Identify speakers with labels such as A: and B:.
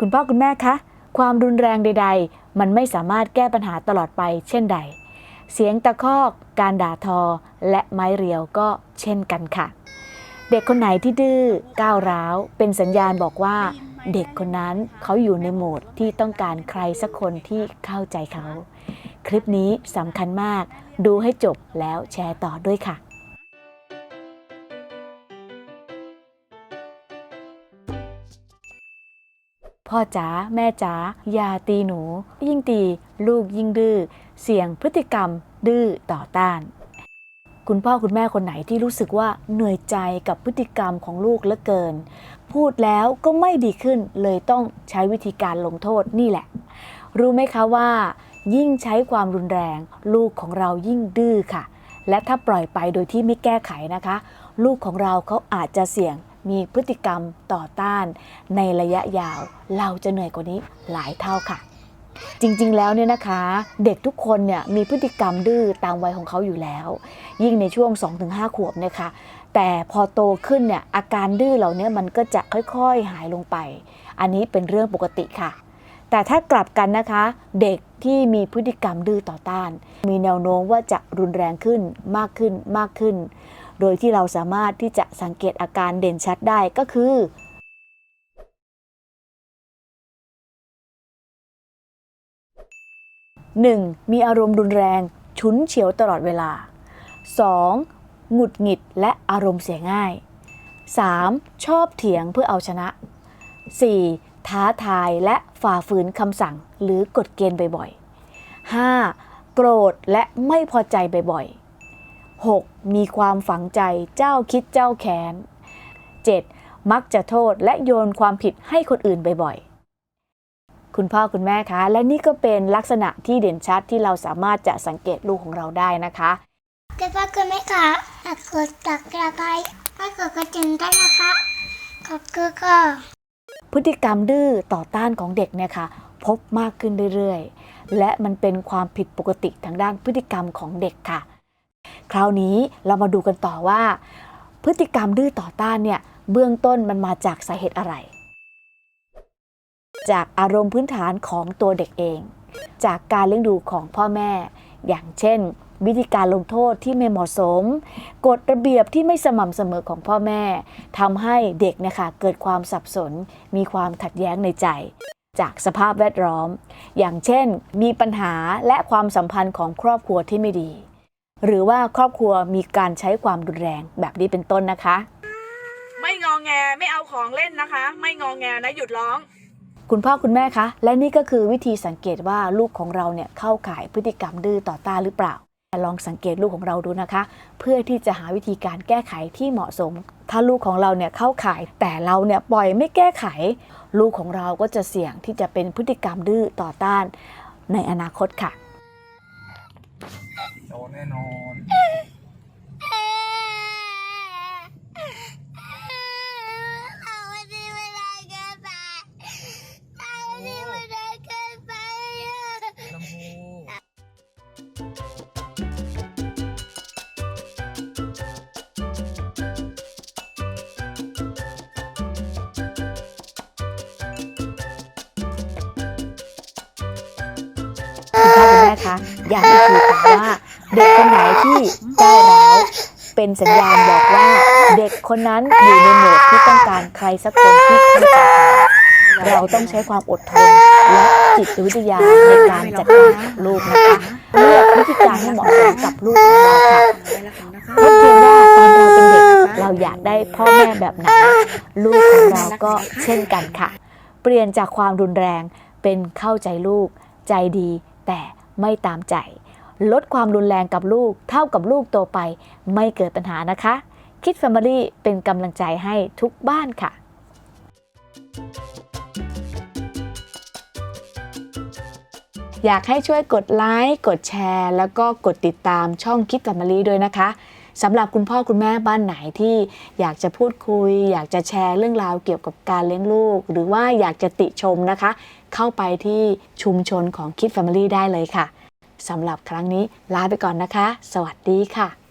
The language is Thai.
A: คุณพ่อคุณแม่คะ ความรุนแรงใด ๆ มันไม่สามารถแก้ปัญหาตลอดไป เช่นใด เสียงตะคอก การด่าทอ และไม้เรียวก็เช่นกันค่ะ เด็กคนไหนที่ดื้อก้าวร้าว เป็นสัญญาณบอกว่า เด็กคนนั้นเขาอยู่ในโหมดที่ต้องการใครสักคนที่เข้าใจเขา คลิปนี้สำคัญมาก ดูให้จบแล้วแชร์ต่อด้วยค่ะ พ่อจ๋าแม่จ๋าอย่าตีหนู ยิ่งตีลูกยิ่งดื้อเสี่ยงพฤติกรรมดื้อต่อต้าน คุณพ่อคุณแม่คนไหนที่รู้สึกว่าเหนื่อยใจกับพฤติกรรมของลูกเหลือเกิน พูดแล้วก็ไม่ดีขึ้นเลยต้องใช้วิธีการลงโทษนี่แหละ รู้ไหมคะว่า ยิ่งใช้ความรุนแรง ลูกของเรายิ่งดื้อค่ะ และถ้าปล่อยไปโดยที่ไม่แก้ไขนะคะ ลูกของเราเขาอาจจะเสี่ยง มีพฤติกรรมต่อต้าน ในระยะยาว เราจะเหนื่อยกว่านี้หลายเท่าค่ะจริงๆ แล้วเนี่ยนะคะ เด็กทุกคนเนี่ยมีพฤติกรรมดื้อตามวัยของเขาอยู่แล้ว ยิ่งในช่วง 2-5 ขวบเนี่ยค่ะแต่พอโตขึ้นเนี่ยอาการดื้อเหล่านี้มันก็จะค่อยๆหายลงไป อันนี้เป็นเรื่องปกติค่ะ แต่ถ้ากลับกันนะคะ เด็กที่มีพฤติกรรมดื้อต่อต้าน มีแนวโน้มว่าจะรุนแรงขึ้นมากขึ้นมากขึ้น โดยที่เราสามารถที่จะสังเกตอาการเด่นชัดได้ก็คือ 1. มีอารมณ์รุนแรง ฉุนเฉียวตลอดเวลา 2. หงุดหงิดและอารมณ์เสียง่าย 3. ชอบเถียงเพื่อเอาชนะ 4. ท้าทายและฝ่าฝืนคำสั่งหรือกฎเกณฑ์บ่อยๆ 5. โกรธและไม่พอใจบ่อยๆ 6. มีความฝังใจเจ้าคิดเจ้าแค้น 7. มักจะโทษและโยนความผิดให้คนอื่นบ่อยๆ คุณพ่อคุณแม่คะและนี่ก็เป็นลักษณะที่เด่นชัดที่เราสามารถจะสังเกตลูกของเราได้นะคะ
B: คุณพ่อคุณแม่คะฝากกดตักกระไคร้ให้กดกระดิ่งด้วยนะคะขอบคุณค่ะ
A: พฤติกรรมดื้อต่อต้านของเด็กเนี่ยค่ะพบมากขึ้นเรื่อยๆ และมันเป็นความผิดปกติทางด้านพฤติกรรมของเด็กค่ะ คราวนี้เรามาดูกันต่อว่า พฤติกรรมดื้อต่อต้านเนี่ยเบื้องต้นมันมาจากสาเหตุอะไร จากอารมณ์พื้นฐานของตัวเด็กเอง จากการเลี้ยงดูของพ่อแม่ อย่างเช่น วิธีการลงโทษที่ไม่เหมาะสม กฎระเบียบที่ไม่สม่ำเสมอของพ่อแม่ทำให้เด็กเนะคะเกิดความสับสน มีความขัดแย้งในใจจากสภาพแวดล้อม อย่างเช่น มีปัญหาและความสัมพันธ์ของครอบครัวที่ไม่ดี หรือว่าครอบครัวมีการใช้ความรุนแรงแบบนี้เป็นต้นนะคะ
C: ไม่งองแงไม่เอาของเล่นนะคะ ไม่งองแงนะหยุดร้อง
A: คุณพ่อคุณแม่คะ และนี่ก็คือวิธีสังเกตว่าลูกของเราเนี่ยเข้าข่ายพฤติกรรมดื้อต่อต้านหรือเปล่าลองสังเกตลูกของเราดูนะคะ เพื่อที่จะหาวิธีการแก้ไขที่เหมาะสม ถ้าลูกของเราเนี่ยเข้าข่ายแต่เราเนี่ยปล่อยไม่แก้ไข ลูกของเราก็จะเสี่ยงที่จะเป็นพฤติกรรมดื้อต่อต้านในอนาคตค่ะ
D: โดน แน่นอน
B: เอาวันนี้เวลาเกินไปเอาวันนี้เวลาเกินไปอะ
D: ลำพู
A: คุณพ่อคุณแม่คะย้ำอีกทีค่ะว่า เด็กคนไหนที่ก้าวร้าวเป็นสัญญาณบอกว่าเด็กคนนั้นอยู่ในโหมดที่ต้องการใครสักคนที่เข้าใจเขาเราต้องใช้ความอดทนและจิตวิทยาในการจัดการกับลูกนะคะเลือกวิธีการให้เหมาะสมกับลูกของเราค่ะเพราะเพียงว่าตอนเราเป็นเด็กเราอยากได้พ่อแม่แบบไหนลูกของเราก็เช่นกันค่ะ เปลี่ยนจากความรุนแรงเป็นเข้าใจลูกใจดีแต่ไม่ตามใจ ลดความรุนแรงกับลูก เท่ากับลูกโตไป ไม่เกิดปัญหานะคะ คิด Family เป็นกำลังใจให้ทุกบ้านค่ะ อยากให้ช่วยกดไลค์กดแชร์ แล้วก็กดติดตามช่องคิด Family ด้วยนะคะสำหรับคุณพ่อคุณแม่บ้านไหนที่อยากจะพูดคุย อยากจะแชร์เรื่องราวเกี่ยวกับการเลี้ยงลูก หรือว่าอยากจะติชมนะคะ เข้าไปที่ชุมชนของคิด Family ได้เลยค่ะ สำหรับครั้งนี้ลาไปก่อนนะคะ สวัสดีค่ะ